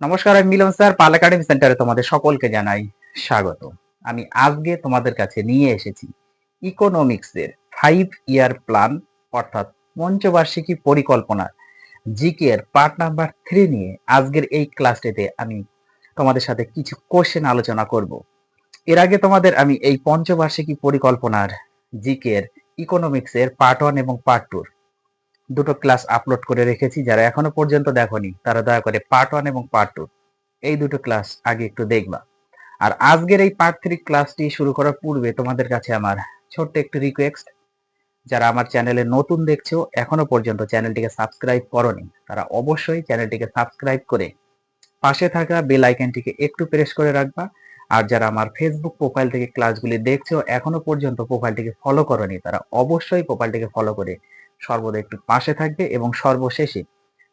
নমস্কার, আমি মিলন স্যার পাল একাডেমি সেন্টারে তোমাদের সকলকে জানাই স্বাগত। আমি আজকে তোমাদের কাছে নিয়ে এসেছি ইকোনমিক্সের ফাইভ ইয়ার প্ল্যান, অর্থাৎ পঞ্চবার্ষিকী পরিকল্পনা। জিকে এর পার্ট নাম্বার থ্রি নিয়ে আজকের এই ক্লাসটিতে আমি তোমাদের সাথে কিছু কোশ্চেন আলোচনা করব। এর আগে তোমাদের আমি এই পঞ্চবার্ষিকী পরিকল্পনার জিকে এর ইকোনমিক্সের পার্ট ওয়ান এবং পার্ট টুর দুটো ক্লাস আপলোড করে রেখেছি, যারা এখনও পর্যন্ত দেখোনি, তারা দয়া করে পার্ট ওয়ান এবং পার্ট টু এই দুটো ক্লাস আগে একটু দেখবা। আর আজকের এই পার্ট থ্রি ক্লাসটি শুরু করার পূর্বে তোমাদের কাছে আমার ছোট্ট একটু রিকোয়েস্ট যারা আমার চ্যানেলে নতুন দেখছ, এখনও পর্যন্ত চ্যানেলটিকে সাবস্ক্রাইব করনি, তারা অবশ্যই চ্যানেলটিকে সাবস্ক্রাইব করে পাশে থাকা বেল আইকনটিকে একটু প্রেস করে রাখবা। আর যারা আমার ফেসবুক প্রোফাইল থেকে ক্লাসগুলি দেখছ, এখনও পর্যন্ত প্রোফাইলটিকে ফলো করনি, তারা অবশ্যই প্রোফাইলটিকে ফলো করে সর্বদা একটু পাশে থাকবে এবং সর্বশেষে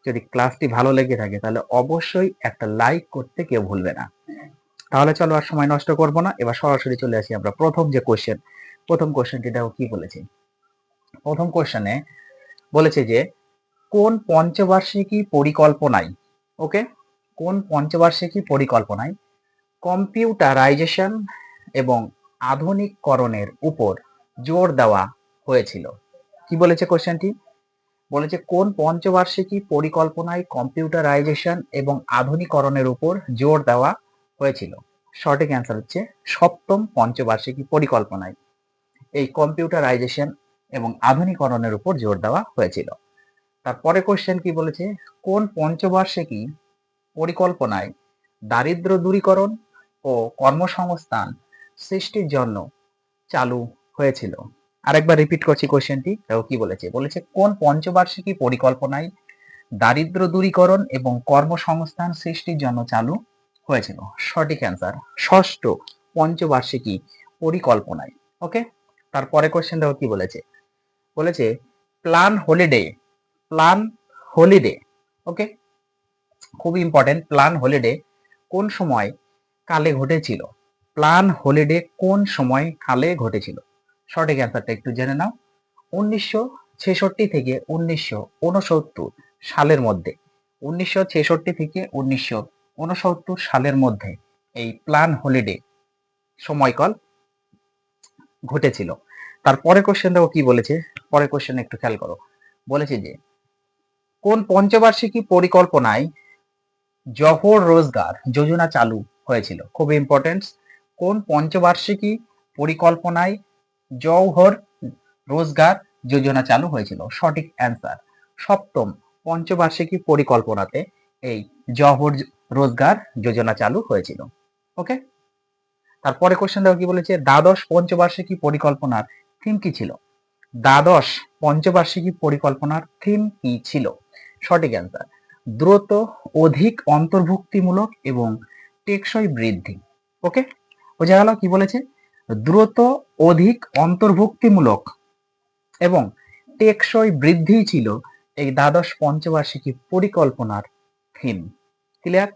যদি ক্লাসটি ভালো লেগে থাকে তাহলে অবশ্যই একটা লাইক করতে কেউ ভুলবে না। তাহলে চলো আর সময় নষ্ট করব না, এবার সরাসরি চলে আসি আমরা প্রথম যে কোশ্চেন প্রথম কোশ্চেনটি দেখো কি বলেছে? প্রথম কোশ্চেনে বলেছে যে, কোন পঞ্চবার্ষিকী পরিকল্পনায় ওকে কোন পঞ্চবার্ষিকী পরিকল্পনায় কম্পিউটারাইজেশন এবং আধুনিককরণের উপর জোর দেওয়া হয়েছিল? কি বলেছে কোশ্চেনটি বলেছে, কোন পঞ্চবার্ষিকী পরিকল্পনায় কম্পিউটারাইজেশন এবং আধুনিকরণের উপর জোর দেওয়া হয়েছিল? সঠিক অ্যান্সার হচ্ছে, সপ্তম পঞ্চবার্ষিকী পরিকল্পনায়। এই কম্পিউটারাইজেশন এবং আধুনিকরণের উপর জোর দেওয়া হয়েছিল। তারপরে কোশ্চেন কি বলেছে, কোন পঞ্চবার্ষিকী পরিকল্পনায় দারিদ্র দূরীকরণ ও কর্মসংস্থান সৃষ্টির জন্য চালু হয়েছিল? আরেকবার রিপিট করছি কোশ্চেনটি দেখো কি বলেছে? বলেছে, কোন পঞ্চবার্ষিকী পরিকল্পনায় দারিদ্র দূরীকরণ এবং কর্মসংস্থান সৃষ্টির জন্য চালু হয়েছিল? সঠিক অ্যান্সার ষষ্ঠ পঞ্চবার্ষিকী পরিকল্পনায়। ওকে তারপরে কোশ্চেন দেখো কি বলেছে? বলেছে plan holiday plan holiday okay খুব ইম্পর্টেন্ট প্ল্যান হলিডে কোন সময় কালে ঘটেছিল? প্ল্যান হলিডে কোন সময় কালে ঘটেছিল? সঠিক অ্যান্সারটা একটু জেনে নাও। উনিশশো ছেষট্টি থেকে উনিশশো উনসত্তর সালের মধ্যে, উনিশশো ছেষট্টি থেকে উনিশশো উনসত্তর সালের মধ্যে এই প্ল্যান হলিডে সময়কাল ঘটেছিল। তারপরে কোশ্চেন দেখো কি বলেছে? পরে কোশ্চেন একটু খেয়াল করো। বলেছে যে, কোন পঞ্চবার্ষিকী পরিকল্পনায় জহর রোজগার যোজনা চালু হয়েছিল? খুব ইম্পর্টেন্ট কোন পঞ্চবার্ষিকী পরিকল্পনায় জওহর রোজগার যোজনা চালু হয়েছিল। সঠিক অ্যান্সার সপ্তম পঞ্চবার্ষিকী পরিকল্পনাতে এই জওহর রোজগার যোজনা চালু হয়েছিল। ওকে তারপরে কোশ্চেন দেখো কি বলেছে? দ্বাদশ পঞ্চবার্ষিকী পরিকল্পনার থিম কি ছিল? দ্বাদশ পঞ্চবার্ষিকী পরিকল্পনার থিম কি ছিল? সঠিক অ্যান্সার দ্রুত, অধিক, অন্তর্ভুক্তিমূলক এবং টেকসই বৃদ্ধি। ওকে বোঝা গেল কি বলেছে? দ্রুত, অধিক, অন্তর্ভুক্তিমূলক এবং টেকসই বৃদ্ধি ছিল এই দ্বাদশ পঞ্চবার্ষিকী পরিকল্পনার থিম ক্লিয়ার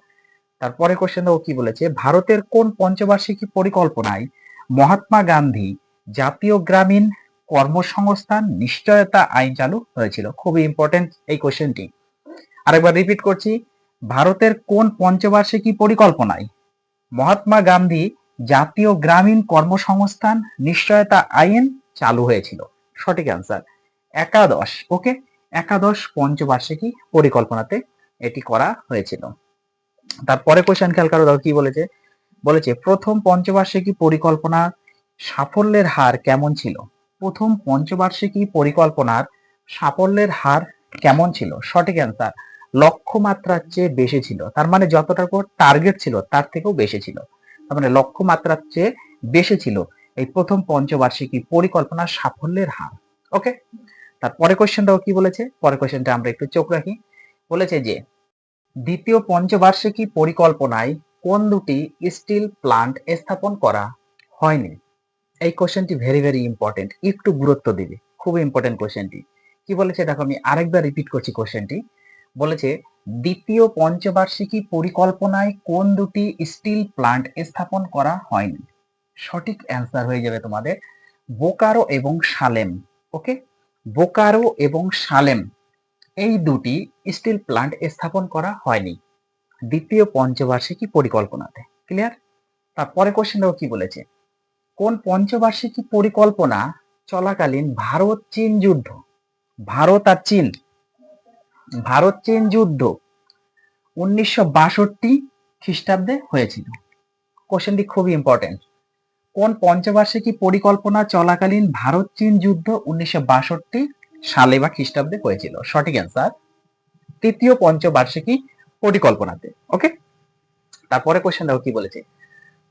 তারপরে কোশ্চেন ও কি বলেছে, ভারতের কোন পঞ্চবার্ষিকী পরিকল্পনায় মহাত্মা গান্ধী জাতীয় গ্রামীণ কর্মসংস্থান নিশ্চয়তা আইন চালু হয়েছিল? খুবই ইম্পর্টেন্ট এই কোশ্চেনটি আরেকবার রিপিট করছি, ভারতের কোন পঞ্চবার্ষিকী পরিকল্পনায় মহাত্মা গান্ধী জাতীয় গ্রামীণ কর্মসংস্থান নিশ্চয়তা আইন চালু হয়েছিল। সঠিক অ্যান্সার একাদশ ওকে একাদশ পঞ্চবার্ষিকী পরিকল্পনাতে এটি করা হয়েছিল। তারপরে কোশ্চেন খেয়াল করো কি বলেছে? বলেছে, প্রথম পঞ্চবার্ষিকী পরিকল্পনা সাফল্যের হার কেমন ছিল? প্রথম পঞ্চবার্ষিকী পরিকল্পনার সাফল্যের হার কেমন ছিল? সঠিক অ্যান্সার লক্ষ্যমাত্রার চেয়ে বেশি ছিল। তার মানে যতটুকু টার্গেট ছিল, তার থেকেও বেশি ছিল। তার মানে লক্ষ্যমাত্রার চেয়ে বেশি ছিল এই প্রথম পঞ্চবার্ষিকী পরিকল্পনার সাফল্যের হার ওকে তারপরে কোশ্চেনটাও কি বলেছে? পরে কোশ্চেনটা আমরা একটু চোখ রাখি। বলেছে যে, দ্বিতীয় পঞ্চবার্ষিকী পরিকল্পনায় কোন দুটি স্টিল প্লান্ট স্থাপন করা হয়নি? এই কোশ্চেনটি ভেরি ভেরি ইম্পর্টেন্ট একটু গুরুত্ব দিবে। খুব ইম্পর্টেন্ট কোশ্চেনটি কি বলেছে? দেখো, আমি আরেকবার রিপিট করছি কোশ্চেনটি বলেছে, দ্বিতীয় পঞ্চবার্ষিকী পরিকল্পনায় কোন দুটি স্টিল প্লান্ট স্থাপন করা হয়নি? সঠিক অ্যান্সার হয়ে যাবে তোমাদের, বোকারো এবং সালেম ওকে? বোকারো এবং সালেম এই দুটি স্টিল প্লান্ট স্থাপন করা হয়নি দ্বিতীয় পঞ্চবার্ষিকী পরিকল্পনাতে ক্লিয়ার তারপরে কোশ্চেন কি বলেছে, কোন পঞ্চবার্ষিকী পরিকল্পনা চলাকালীন ভারত চীন যুদ্ধ? ভারত আর চীন ভারত চীন যুদ্ধ উনিশশো বাষট্টি খ্রিস্টাব্দে হয়েছিল। কোশ্চেনটি খুবই ইম্পর্টেন্ট কোন পঞ্চবার্ষিকী পরিকল্পনা চলাকালীন ভারত চীন যুদ্ধ উনিশশো বাষট্টি সালে বা খ্রিস্টাব্দে হয়েছিল? সঠিক অ্যান্সার তৃতীয় পঞ্চবার্ষিকী পরিকল্পনাতে ওকে তারপরে কোশ্চেন দেখো কি বলেছে।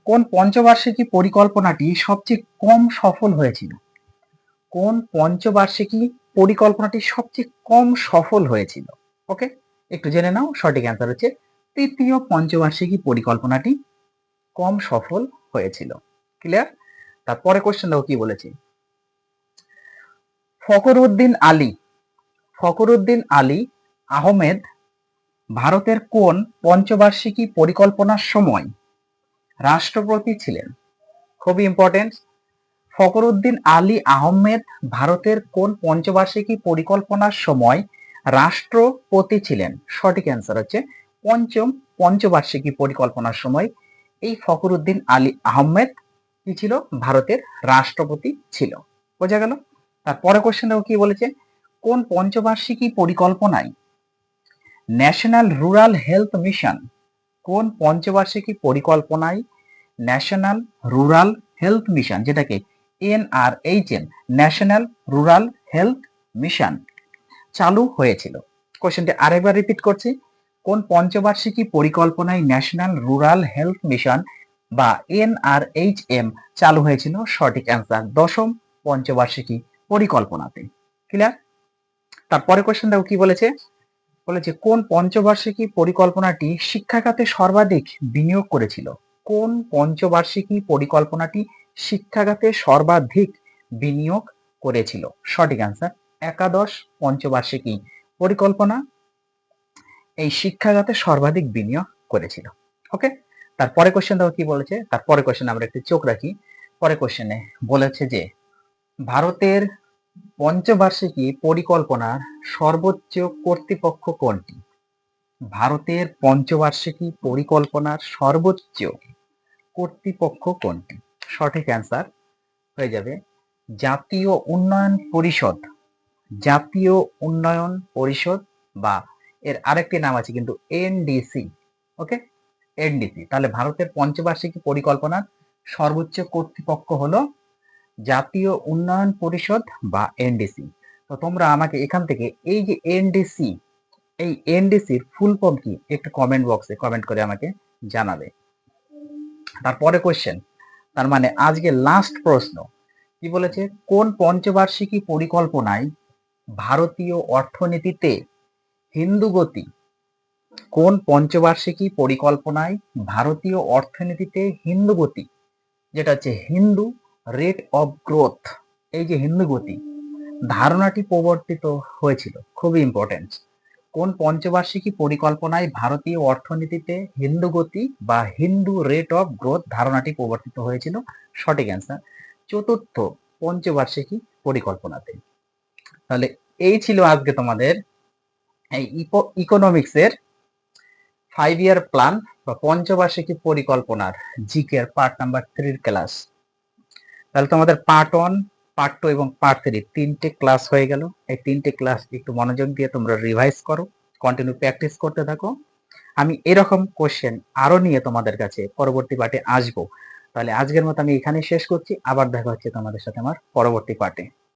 কোন পঞ্চবার্ষিকী পরিকল্পনাটি সবচেয়ে কম সফল হয়েছিল? কোন পঞ্চবার্ষিকী পরিকল্পনাটি সবচেয়ে কম সফল হয়েছিল। ওকে? একটু জেনে নাও, সঠিক অ্যান্সার হচ্ছে তৃতীয় পঞ্চবার্ষিকী পরিকল্পনাটি কম সফল হয়েছিল। ক্লিয়ার তারপরে কোশ্চেন দেখো কি বলেছে। ফখরুদ্দিন আলী ফখরুদ্দিন আলী আহমেদ ভারতের কোন পঞ্চবার্ষিকী পরিকল্পনার সময় রাষ্ট্রপতি ছিলেন? খুবই ইম্পর্টেন্ট ফখরুদ্দিন আলী আহমেদ ভারতের কোন পঞ্চবার্ষিকী পরিকল্পনার সময় রাষ্ট্রপতি ছিলেন? সঠিক অ্যান্সার হচ্ছে পঞ্চম পঞ্চবার্ষিকী পরিকল্পনার সময়। এই ফখরুদ্দিন আলী আহমেদ কি ছিল? ভারতের রাষ্ট্রপতি ছিল। বোঝা গেল? তারপরে কোশ্চেন কি বলেছে? কোন পঞ্চবার্ষিকী পরিকল্পনায় ন্যাশনাল রুরাল হেলথ মিশন কোন পঞ্চবার্ষিকী পরিকল্পনায় ন্যাশনাল রুরাল হেলথ মিশন যেটাকে NRHM national rural health mission চালু হয়েছিল। কোশ্চেনটি আরেকবার রিপিট করছি। কোন পঞ্চবার্ষিকী পরিকল্পনায় ন্যাশনাল রুরাল হেলথ মিশন বা এনআরএইচএম চালু হয়েছিল? সঠিক অ্যান্সার দশম পঞ্চবার্ষিকী পরিকল্পনাতে। ক্লিয়ার তারপরে কোশ্চেন দেখো কি বলেছে? বলেছে কোন পঞ্চবার্ষিকী পরিকল্পনাটি শিক্ষাখাতে সর্বাধিক বিনিয়োগ করেছিল? কোন পঞ্চবার্ষিকী পরিকল্পনাটি শিক্ষাখাতে সর্বাধিক বিনিয়োগ করেছিল। সঠিক অ্যান্সার একাদশ পঞ্চবার্ষিকী পরিকল্পনা এই শিক্ষাখাতে সর্বাধিক বিনিয়োগ করেছিল। ওকে তারপরে কোশ্চেন দেখো কি বলেছে? তারপরে কোশ্চেন আমরা একটু চোখ রাখি। পরে কোশ্চেনে বলেছে যে, ভারতের পঞ্চবার্ষিকী পরিকল্পনার সর্বোচ্চ কর্তৃপক্ষ কোনটি? ভারতের পঞ্চবার্ষিকী পরিকল্পনার সর্বোচ্চ কর্তৃপক্ষ কোনটি? সঠিক অ্যান্সার হয়ে যাবে। জাতীয় উন্নয়ন পরিষদ, জাতীয় উন্নয়ন পরিষদ বা এর আরেকটি নাম আছে কিন্তু এনডিসি ওকে এনডিসি তাহলে ভারতের পঞ্চবার্ষিকী পরিকল্পনার সর্বোচ্চ কর্তৃপক্ষ হলো জাতীয় উন্নয়ন পরিষদ বা এনডিসি তো তোমরা আমাকে এখান থেকে এই যে এনডিসি এই এনডিসির ফুল ফর্ম কি একটু কমেন্ট বক্সে কমেন্ট করে আমাকে জানাবে। তারপরে কোশ্চেন তার মানে আজকে লাস্ট প্রশ্ন। কি বলেছে? কোন পঞ্চবার্ষিকী পরিকল্পনায় ভারতীয় অর্থনীতিতে হিন্দু গতি? কোন পঞ্চবার্ষিকী পরিকল্পনায় ভারতীয় অর্থনীতিতে হিন্দু গতি? যেটা হচ্ছে হিন্দু রেট অফ গ্রোথ এই যে হিন্দু গতি, ধারণাটি প্রবর্তিত হয়েছিল। খুবই ইম্পর্টেন্ট কোন পঞ্চবার্ষিকী পরিকল্পনায় ভারতীয় অর্থনীতিতে হিন্দু গতি বা হিন্দু রেট অফ গ্রোথ ধারণাটি প্রবর্তিত হয়েছিল? সঠিক অ্যান্সার চতুর্থ পঞ্চবার্ষিকী পরিকল্পনাতে। তাহলে এই ছিল আজকে তোমাদের এই ইকোনমিক্সের ফাইভ ইয়ার প্ল্যান বা পঞ্চবার্ষিকী পরিকল্পনার জিকের পার্ট নাম্বার থ্রির ক্লাস তাহলে তোমাদের পার্ট ওয়ান পার্ট টু এবং পার্ট থ্রি তিনটে ক্লাস হয়ে গেল। এই তিনটে ক্লাস একটু মনোযোগ দিয়ে তোমরা রিভাইজ করো কন্টিনিউ প্র্যাকটিস করতে থাকো। আমি এরকম কোশ্চেন আরও নিয়ে তোমাদের কাছে পরবর্তী পার্টে আসব। তাহলে আজকের মতো আমি এখানে শেষ করছি। আবার দেখা হচ্ছে তোমাদের সাথে আমার পরবর্তী পার্টে